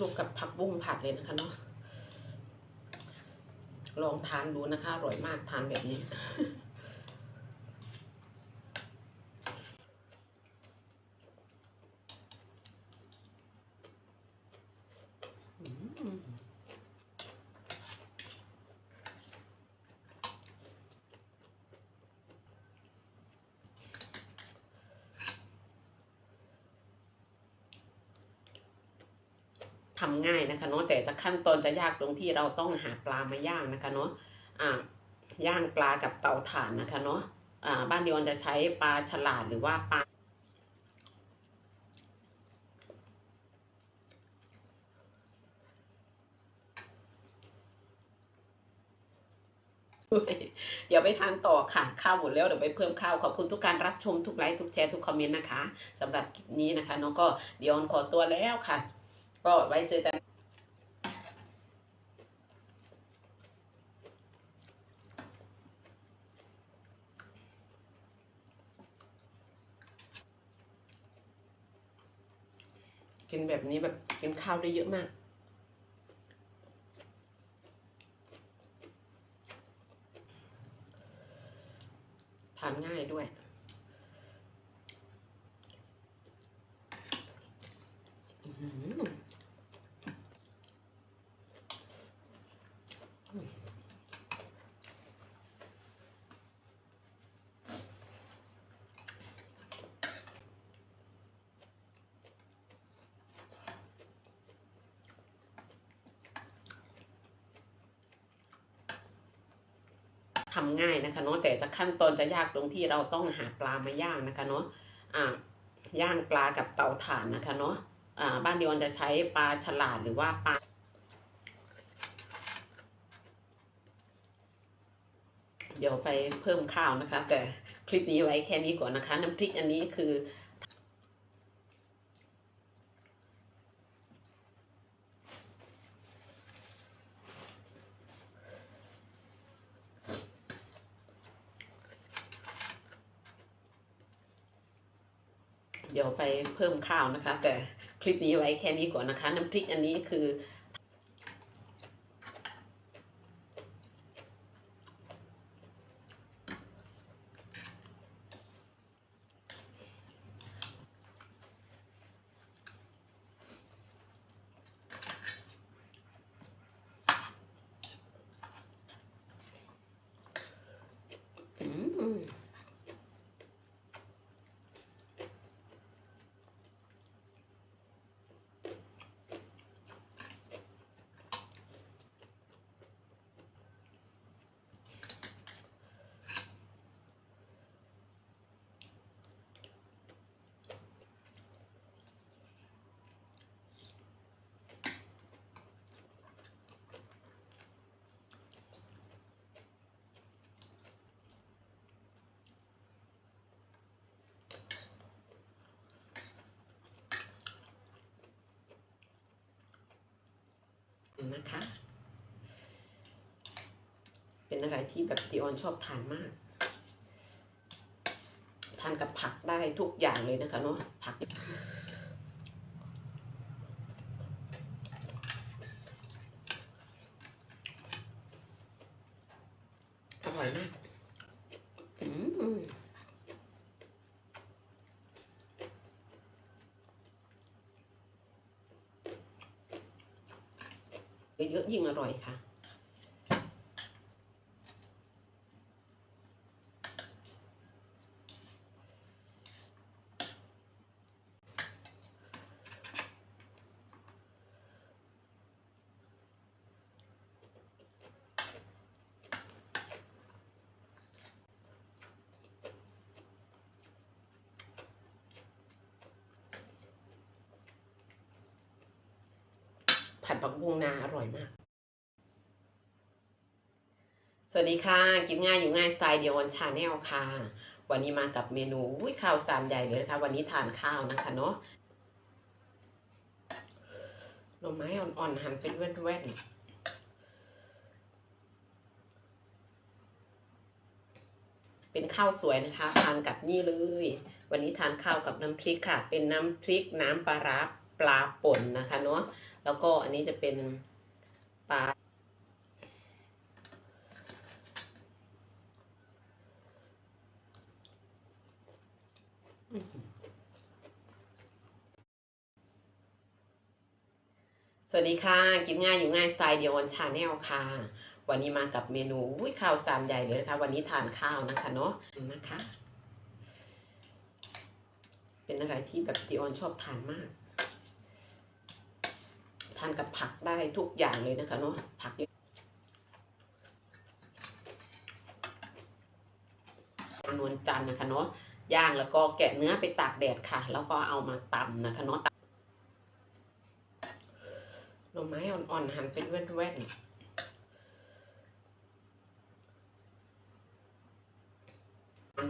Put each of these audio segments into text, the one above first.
ลุกกับผักบุ้งผัดเลยนะคะเนาะลองทานดูนะคะอร่อยมากทานแบบนี้ อืม ทำง่ายนะคะเนาะแต่จะขั้นตอนจะยากตรงที่เราต้องหาปลามาย่างนะคะเนาะอ่าย่างปลากับเตาถ่านนะคะเนาะอ่าบ้านเดียวจะใช้ปลาฉลาดหรือว่าปลาเดี๋ยวไปทานต่อค่ะ ข้าวหมดแล้วเดี๋ยวไปเพิ่มข้าวขอบคุณทุกการรับชมทุกไลค์ทุกแชร์ทุกคอมเมนต์นะคะสำหรับคลิปนี้นะคะน้องก็เดี๋ยวออนขอตัวแล้วค่ะ ก็ไว้เจอกันกินแบบนี้แบบกินข้าวได้เยอะมาก ทานง่ายด้วย อื้อ ทำง่ายนะคะเนาะแต่จะขั้นตอนจะยากตรงที่เราต้องหาปลามาย่างนะคะเนาะอ่าย่างปลากับเตาถ่านนะคะเนาะอ่าบ้านเดียวจะใช้ปลาฉลาดหรือว่าปลาเดี๋ยวไปเพิ่มข้าวนะคะ แต่คลิปนี้ไว้แค่นี้ก่อนนะคะ น้ำพริกอันนี้คือ เดี๋ยวไปเพิ่มข้าวนะคะ แต่คลิปนี้ไว้แค่นี้ก่อนนะคะ น้ำพริกอันนี้คือม นะคะ เป็นอะไรที่แบบดิออนชอบทานมาก ทานกับผักได้ทุกอย่างเลยนะคะเนาะผักอร่อยมาก อืม เยอะยิ่งอร่อยค่ะ ผัดผักบุ้งนาอร่อยมาก สวัสดีค่ะ กินง่ายอยู่ง่ายสไตล์เดียววันชาแนลค่ะ วันนี้มากับเมนูอุ้ยข้าวจานใหญ่เลยนะคะวันนี้ทานข้าวนะคะเนาะหน่อไม้อ่อนๆหั่นเป็นแว่นๆเป็นข้าวสวยนะคะ ทานกับนี่เลย วันนี้ทานข้าวกับน้ำพริกค่ะ เป็นน้ำพริกน้ำปลาร้าปลาป่นนะคะเนาะ แล้วก็อันนี้จะเป็นปลาสวัสดีค่ะ กินง่ายอยู่ง่ายสไตล์เดียววันชาแนลค่ะ วันนี้มากับเมนูอุ้ยข้าวจานใหญ่เลยนะคะ วันนี้ทานข้าวนะคะเนาะนะคะ เป็นอะไรที่แบบดิออนชอบทานมากานกับผักได้ทุกอย่างเลยนะคะเนาะผักนวลจันนะคะเนาะย่างแล้วก็แกะเนื้อไปตากแดดค่ะ แล้วก็เอามาตำนะคะเนาะหน่อไม้อ่อนๆหั่นเป็นแว่นๆ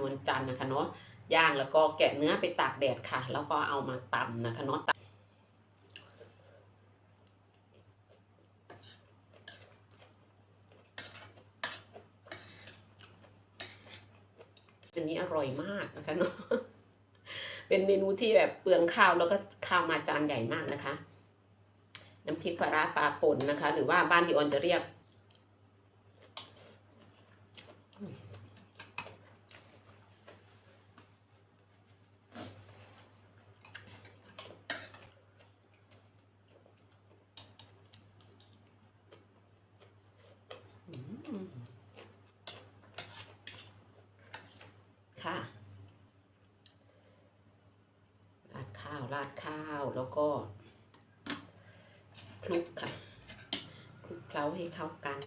นวลจันนะคะเนาะย่างแล้วก็แกะเนื้อไปตากแดดค่ะ แล้วก็เอามาตำนะคะเนาะ อันนี้อร่อยมากนะคะเนาะเป็นเมนูที่แบบเปลืองข้าวแล้วก็ข้าวมาจานใหญ่มากนะคะ น้ำพริกปลาร้าปลาป่นนะคะ หรือว่าบ้านดิออนจะเรียก อืมค่ะ ราดข้าวราดข้าวแล้วก็คลุกค่ะคลุกเคล้าให้เข้ากัน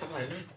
อร่อยมาก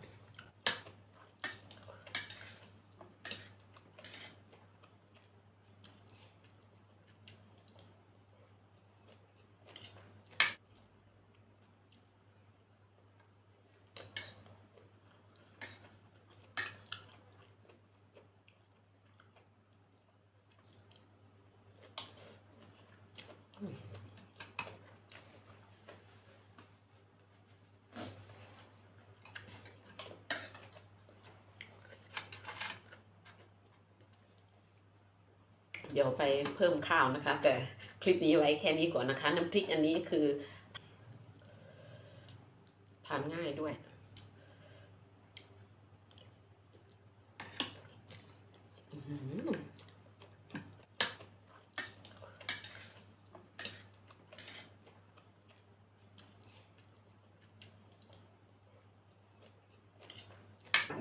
เดี๋ยวไปเพิ่มข้าวนะคะ แต่คลิปนี้ไว้แค่นี้ก่อนนะคะ น้ำพริกอันนี้คือ ทานง่ายด้วย อื้อหือ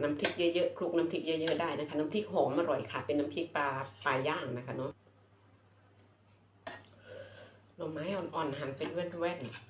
น้ำพริกเยอะๆคลุกน้ำพริกเยอะๆได้นะคะ น้ำพริกหอมอร่อยค่ะ เป็นน้ำพริกปลาปลาย่างนะคะเนาะหน่อไม้อ่อนๆหั่นเป็นแว่นๆ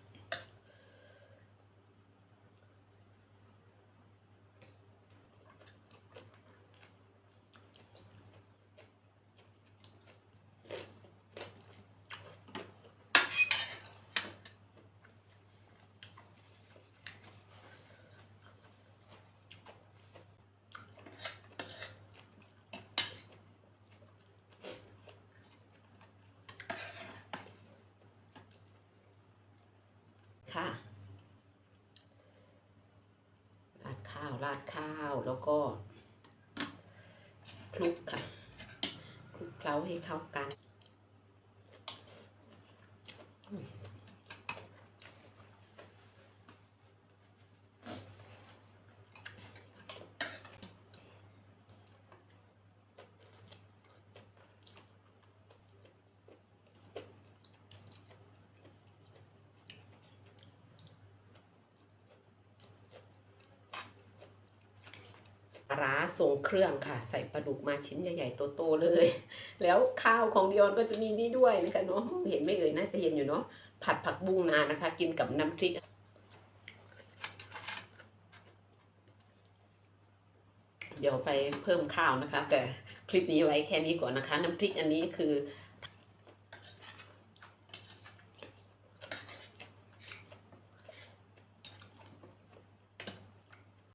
ค่ะ ราดข้าว ราดข้าวแล้วก็คลุกค่ะคลุกเคล้าให้เข้ากัน ร้าทรงเครื่องค่ะ ใส่ปลาดุกมาชิ้นใหญ่ๆโตๆเลย แล้วข้าวของดิออนก็จะมีนี่ด้วยนะคะเนาะเห็นไม่เอ่ยน่าจะเห็นอยู่เนาะผัดผักบุ้งนานะคะ กินกับน้ำพริกเดี๋ยวไปเพิ่มข้าวนะคะ แต่คลิปนี้ไว้แค่นี้ก่อนนะคะ น้ำพริกอันนี้คือ